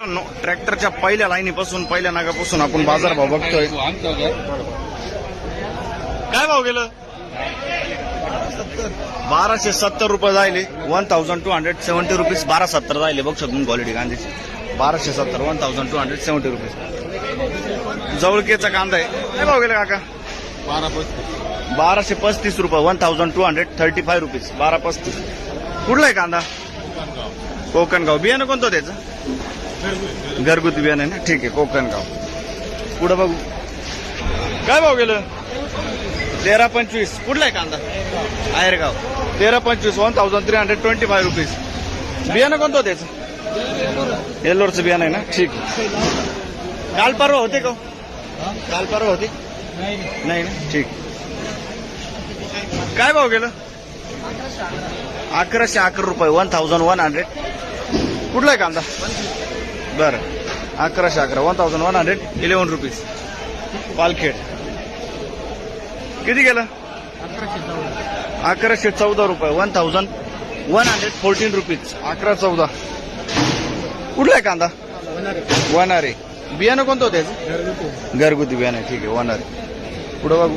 मित्रांनो ट्रॅक्टरच्या पहिल्या लाईनीपासून पहिल्या नागापासून आपण बाजार भाव बघतोय. काय भाव गेलं? बाराशे सत्तर रुपये जायले. One thousand two hundred seventy rupees बारा सत्तर जायले. बघ शकतो क्वालिटी कांद्याची. बाराशे सत्तर one thousand two hundred seventy rupees जवळकेचा कांदा आहे. काय भाव गेला काका? बाराशे पस्तीस रुपये one thousand two hundred thirty five rupees बारा पस्तीस. कुठला आहे कांदा? कोकणगाव. बियाणं कोणतं त्याचं घरगुती बियाणं ना? ठीक आहे कोकणगाव पुढं बघू. काय भाव गेलं? तेरा पंचवीस. कुठला आहे कांदा? आहेरगाव. तेरा पंचवीस one thousand three hundred twenty five rupees बियाणं कोणतं त्याचं येल्लोरचं बियाणं आहे ना? ठीक काल परवा होते का हो? काल परवा होते? नाही ना? ठीक. काय भाव गेलं? अकराशे अकरा रुपये वन थाउजंड वन हंड्रेड कुठला आहे कांदा? बरं. अकराशे अकरा. One thousand one hundred eleven rupees Palkhed. किती गेलं? अकराशे चौदा. रुपये. One thousand one hundred fourteen rupees अकरा चौदा. कुठला आहे कांदा? वनारे. बियाणं कोणतं होतं? घरगुती बियाणं. ठीक आहे वनारे. पुढं बघू.